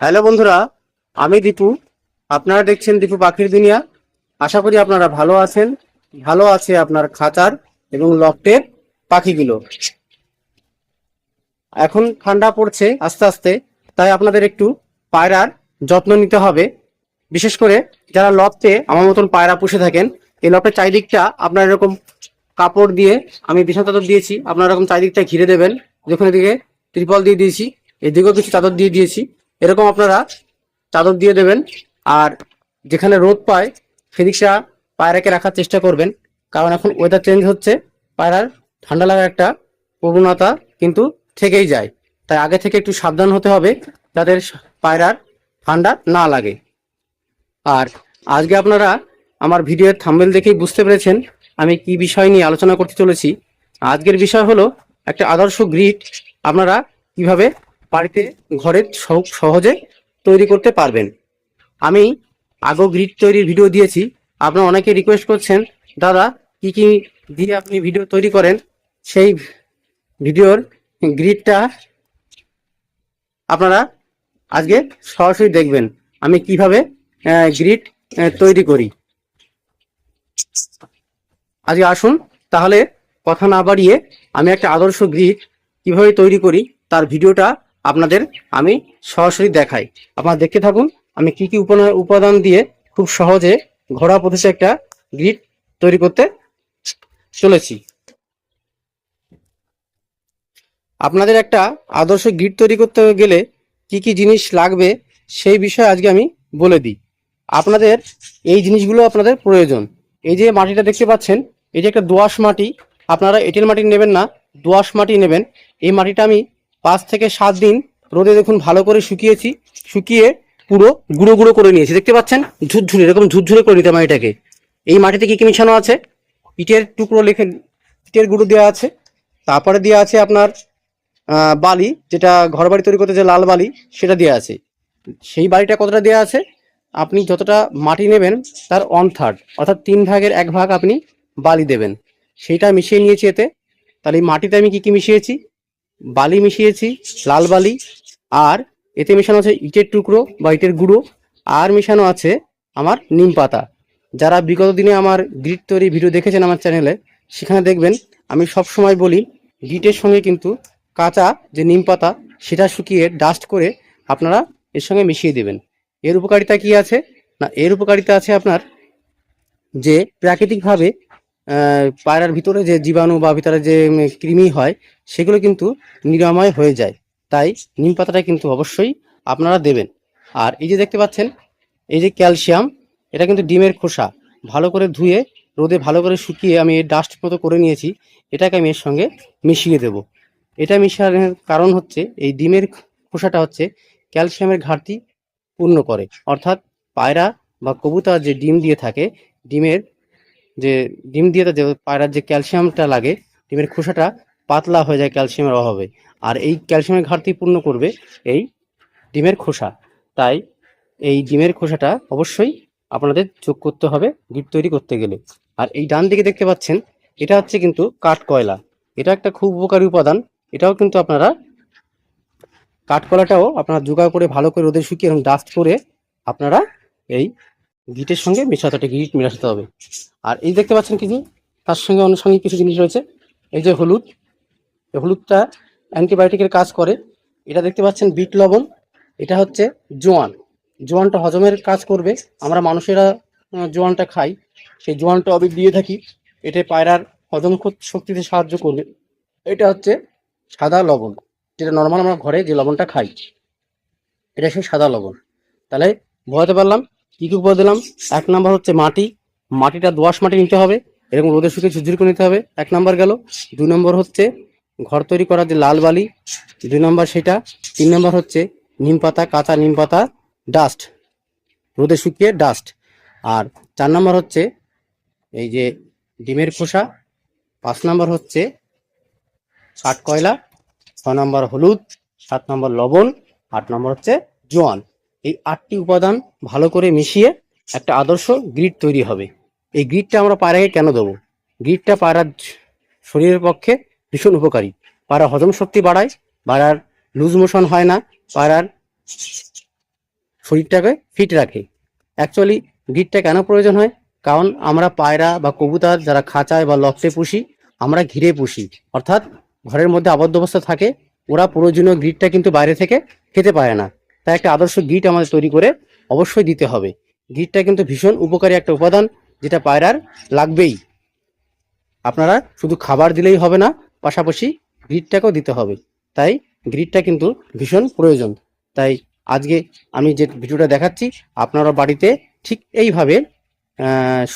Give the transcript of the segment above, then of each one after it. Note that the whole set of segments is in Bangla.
হ্যালো বন্ধুরা, আমি দীপু। আপনারা দেখছেন দীপু পাখির দুনিয়া। আশা করি আপনারা ভালো আছেন, ভালো আছে আপনার খাঁচার এবং লফটের পাখিগুলো। এখন ঠান্ডা পড়ছে আস্তে আস্তে, তাই আপনাদের একটু পায়রার যত্ন নিতে হবে। বিশেষ করে যারা লফটে আমার মতন পায়রা পুষে থাকেন, এই লফটের চারিদিকটা আপনার এরকম কাপড় দিয়ে, আমি বিছানা চাদর দিয়েছি, আপনার এরকম চারিদিকটা ঘিরে দেবেন। যেখানে দিকে ত্রিপল দিয়ে দিয়েছি, এদিকেও কিছু চাদর দিয়ে দিয়েছি। এরকম আপনারা চাদর দিয়ে দেবেন। আর যেখানে রোদ পায় সেদিকটা পায়রাকে রাখার চেষ্টা করবেন। কারণ এখন ওয়েদার চেঞ্জ হচ্ছে পায়রার ঠান্ডা লাগার একটা প্রবণতা কিন্তু থেকেই যায়। তাই আগে থেকে একটু সাবধান হতে হবে, যাতে পায়রার ঠান্ডা না লাগে। আর আজকে আপনারা আমার ভিডিওর থাম্বেল দেখেই বুঝতে পেরেছেন আমি কি বিষয় নিয়ে আলোচনা করতে চলেছি। আজকের বিষয় হলো একটা আদর্শ গ্রিড, আপনারা কীভাবে বাড়িতে ঘরে সহ- সহজে তৈরি করতে পারবেন। আমি আগো গ্রিড তৈরির ভিডিও দিয়েছি। আপনারা অনেকে রিকোয়েস্ট করছেন, দাদা, কি কি দিয়ে আপনি ভিডিও তৈরি করেন? সেই ভিডিওর গ্রিডটা আপনারা আজকে সরাসরি দেখবেন। আমি কীভাবে গ্রিড তৈরি করি। আজকে আসুন, তাহলে কথা না বাড়িয়ে আমি একটা আদর্শ গ্রিড কীভাবে তৈরি করি, তার ভিডিওটা আপনাদের আমি সরাসরি দেখাই। আপনারা দেখতে থাকুন, আমি কি কি উপাদান দিয়ে খুব সহজে ঘরোয়া পদ্ধতিতে একটা গ্রিড তৈরি করতে চলেছি। আপনাদের একটা আদর্শ গ্রিড তৈরি করতে গেলে কি কি জিনিস লাগবে সেই বিষয়ে আজকে আমি বলে দিই। আপনাদের এই জিনিসগুলো আপনাদের প্রয়োজন। এই যে মাটিটা দেখতে পাচ্ছেন, এই যে একটা দোআঁশ মাটি, আপনারা এঁটেল মাটি নেবেন না, দোআঁশ মাটি নেবেন। এই মাটিটা আমি পাঁচ থেকে সাত দিন রোদে দেখুন ভালো করে শুকিয়েছি, শুকিয়ে পুরো গুঁড়ো গুঁড়ো করে নিয়েছি। দেখতে পাচ্ছেন? ঝুরঝুরে, এরকম ঝুরঝুরে করে নিতে মাটিটাকে। এই মাটিতে কি কি মিশানো আছে? ইটের টুকরো লেখে, ইটের গুঁড়ো দেওয়া আছে। তারপরে দেওয়া আছে আপনার বালি, যেটা ঘর বাড়ি তৈরি করতে যে লাল বালি, সেটা দেওয়া আছে। সেই বালিটা কতটা দেওয়া আছে? আপনি যতটা মাটি নেবেন, তার ওয়ান থার্ড অর্থাৎ তিন ভাগের এক ভাগ আপনি বালি দেবেন। সেইটা মিশিয়ে নিয়েছি এতে। তাহলে এই মাটিতে আমি কি কি মিশিয়েছি? বালি মিশিয়েছি, লাল বালি, আর এতে মেশানো আছে ইটের টুকরো বা ইটের গুঁড়ো, আর মেশানো আছে আমার নিম পাতা। যারা বিগত দিনে আমার গ্রিট তৈরি ভিডিও দেখেছেন আমার চ্যানেলে, সেখানে দেখবেন আমি সব সময় বলি গিটের সঙ্গে কিন্তু কাঁচা যে নিম পাতা, সেটা শুকিয়ে ডাস্ট করে আপনারা এর সঙ্গে মিশিয়ে দেবেন। এর উপকারিতা কি আছে? না, এর উপকারিতা আছে আপনার যে প্রাকৃতিকভাবে পায়রার ভিতরে যে জীবাণু বা ভিতরে যে কৃমি হয়, সেগুলো কিন্তু নিরাময় হয়ে যায়। তাই নিম পাতাটা কিন্তু অবশ্যই আপনারা দেবেন। আর এই যে দেখতে পাচ্ছেন, এই যে ক্যালসিয়াম, এটা কিন্তু ডিমের খোসা। ভালো করে ধুয়ে, রোদে ভালো করে শুকিয়ে আমি ডাস্ট মতো করে নিয়েছি। এটাকে আমি এর সঙ্গে মিশিয়ে দেব। এটা মিশানোর কারণ হচ্ছে, এই ডিমের খোসাটা হচ্ছে ক্যালসিয়ামের ঘাটতি পূর্ণ করে। অর্থাৎ পায়রা বা কবুতর যে ডিম দিয়ে থাকে, ডিমের যে ডিম দিয়ে যে পায়রার যে ক্যালসিয়ামটা লাগে, ডিমের খোসাটা পাতলা হয়ে যায় ক্যালসিয়ামের অভাবে। আর এই ক্যালসিয়ামের ঘাটতি পূর্ণ করবে এই ডিমের খোসা। তাই এই ডিমের খোসাটা অবশ্যই আপনাদের যোগ করতে হবে গিট তৈরি করতে গেলে। আর এই ডান দিকে দেখতে পাচ্ছেন, এটা হচ্ছে কিন্তু কাঠ কয়লা। এটা একটা খুব উপকারী উপাদান। এটাও কিন্তু আপনারা কাঠকলাটাও আপনারা জোগাড় করে ভালো করে রোদে শুকিয়ে এবং ডাস্ট করে আপনারা এই গিটের সঙ্গে মিশাতে একটা গিট মেশাতে হবে। আর এই দেখতে পাচ্ছেন কিছু তার সঙ্গে অনুষঙ্গিক কিছু জিনিস রয়েছে। এই যে হলুদ, এই হলুদটা অ্যান্টিবায়োটিকের কাজ করে। এটা দেখতে পাচ্ছেন বিট লবণ, এটা হচ্ছে জোয়ান। জোয়ানটা হজমের কাজ করবে। আমরা মানুষেরা জোয়ানটা খাই। সেই জোয়ানটা অবিক দিয়ে থাকি। এটা পায়রার হজম শক্তিতে সাহায্য করবে। এটা হচ্ছে সাদা লবণ। যেটা নর্মাল আমরা ঘরে যে লবণটা খাই, এটা সেই সাদা লবণ। তাহলে বোঝাতে পারলাম কি কি উপর দিলাম? এক নাম্বার হচ্ছে মাটি। মাটিটা দোআঁশ মাটি নিতে হবে, এরকম রোদে শুকিয়ে ঝুরঝুর করে নিতে হবে, এক নাম্বার গেল। দুই নম্বর হচ্ছে ঘর তৈরি করার যে লাল বালি, দুই নম্বর সেটা, তিন নম্বর হচ্ছে নিম পাতা, কাঁচা নিম পাতা ডাস্ট রোদে শুকিয়ে ডাস্ট আর চার নম্বর হচ্ছে এই যে ডিমের খোসা, পাঁচ নম্বর হচ্ছে কাঠ কয়লা, ছ নম্বর হলুদ, সাত নম্বর লবণ, আট নম্বর হচ্ছে জোয়ান। এই আটটি উপাদান ভালো করে মিশিয়ে একটা আদর্শ গ্রিড তৈরি হবে। এই গ্রিডটা আমরা পায়রাকে কেন দেবো? গ্রিডটা পায়রার শরীরের পক্ষে ভীষণ উপকারী। পায়রা হজম শক্তি বাড়ায়, পায়রার লুজ মোশন হয় না, পায়রার শরীরটাকে ফিট রাখে। অ্যাকচুয়ালি গ্রিডটা কেন প্রয়োজন হয়? কারণ আমরা পায়রা বা কবুতর যারা খাঁচায় বা লফটে পুষি, আমরা ঘিরে পুষি। অর্থাৎ ঘরের মধ্যে আবদ্ধ অবস্থা থাকে, ওরা প্রয়োজনীয় গ্রিডটা কিন্তু বাইরে থেকে খেতে পারে না। তাই একটা আদর্শ গিট আমাদের তৈরি করে অবশ্যই দিতে হবে। গিটটা কিন্তু ভীষণ উপকারী একটা উপাদান, যেটা পায়রার লাগবেই। আপনারা শুধু খাবার দিলেই হবে না, পাশাপাশি গ্রিডটাকেও দিতে হবে। তাই গ্রিডটা কিন্তু ভীষণ প্রয়োজন। তাই আজকে আমি যে ভিডিওটা দেখাচ্ছি, আপনারা বাড়িতে ঠিক এইভাবে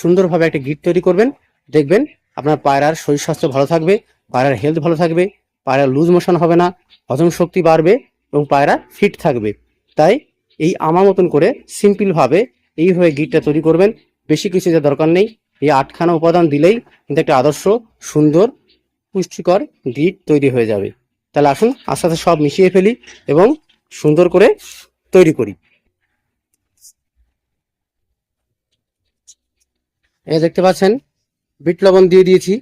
সুন্দরভাবে একটা গ্রিড তৈরি করবেন। দেখবেন আপনার পায়রার শরীর স্বাস্থ্য ভালো থাকবে, পায়রার হেলথ ভালো থাকবে, পায়রার লুজ মোশন হবে না, হজম শক্তি বাড়বে এবং পায়রা ফিট থাকবে। তাই এই আমার মতন করে সিম্পলভাবে এইভাবে গিটটা তৈরি করবেন। বেশি কিছু যা দরকার নেই। এই আটখানা উপাদান দিলেই কিন্তু একটা আদর্শ, সুন্দর, পুষ্টিকর গিট তৈরি হয়ে যাবে। তাহলে আসুন, আস্তে আস্তে সব মিশিয়ে ফেলি এবং সুন্দর করে তৈরি করি। এই দেখতে পাচ্ছেন, বিট লবণ দিয়ে দিয়েছি,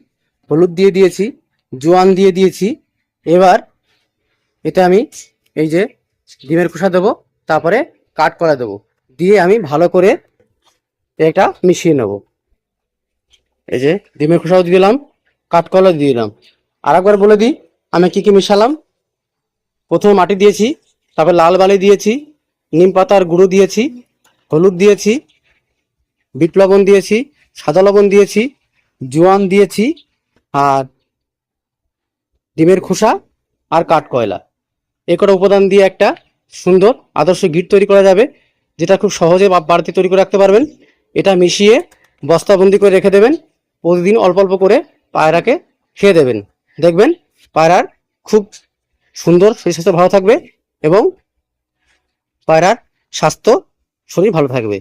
হলুদ দিয়ে দিয়েছি, জোয়ান দিয়ে দিয়েছি। এবার এটা আমি এই যে ডিমের খোসা দেবো, তারপরে কাট করা দেবো। দিয়ে আমি ভালো করে এটা মিশিয়ে নেব। এই যে ডিমের খোসাও দিলাম কাঠকলা দিয়ে দিলাম। আর একবার বলে দিই, আমি কি কি মিশালাম? প্রথমে মাটি দিয়েছি, তারপর লাল বালি দিয়েছি, নিম পাতার গুঁড়ো দিয়েছি, হলুদ দিয়েছি, বিট লবণ দিয়েছি, সাদা লবণ দিয়েছি, জোয়ান দিয়েছি, আর ডিমের খোসা আর কাঠকয়লা এ কটা উপাদান দিয়ে একটা সুন্দর আদর্শ গিট তৈরি করা যাবে, যেটা খুব সহজে বাড়িতে তৈরি করে রাখতে পারবেন। এটা মিশিয়ে বস্তাবন্দি করে রেখে দেবেন। প্রতিদিন অল্প অল্প করে পায়রাকে খেয়ে দেবেন। দেখবেন পায়রার খুব সুন্দর শরীর স্বাস্থ্য ভালো থাকবে এবং পায়রার স্বাস্থ্য শরীর ভালো থাকবে।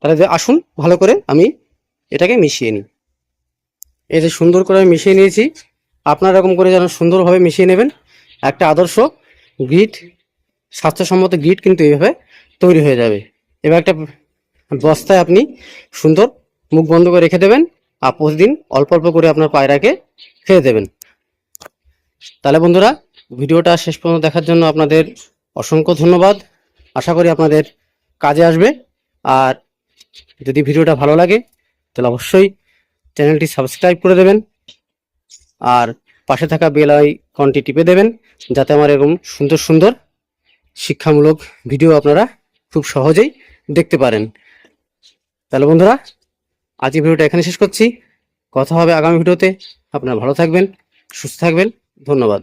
তাহলে আসুন, ভালো করে আমি এটাকে মিশিয়ে নিই। এই যে সুন্দর করে আমি মিশিয়ে নিয়েছি, আপনার এরকম করে যেন সুন্দরভাবে মিশিয়ে নেবেন। একটা আদর্শ গ্রিট স্বাস্থ্যসম্মত গ্রিট কিন্তু এইভাবে তৈরি হয়ে যাবে। এবার একটা বস্তায় আপনি সুন্দর মুখ বন্ধ করে রেখে দেবেন আর প্রতিদিন অল্প অল্প করে আপনার পায়রাকে খেয়ে দেবেন। তাহলে বন্ধুরা, ভিডিওটা শেষ পর্যন্ত দেখার জন্য আপনাদের অসংখ্য ধন্যবাদ। আশা করি আপনাদের কাজে আসবে। আর যদি ভিডিওটা ভালো লাগে, তাহলে অবশ্যই চ্যানেলটি সাবস্ক্রাইব করে দেবেন। আর পাশে থাকা বেল আইকনটি টিপে দেবেন। যাতে আমার এরকম সুন্দর সুন্দর শিক্ষামূলক ভিডিও আপনারা খুব সহজেই দেখতে পারেন। তাহলে বন্ধুরা, আজকে ভিডিওটা এখানে শেষ করছি। কথা হবে আগামী ভিডিওতে। আপনারা ভালো থাকবেন, সুস্থ থাকবেন। ধন্যবাদ।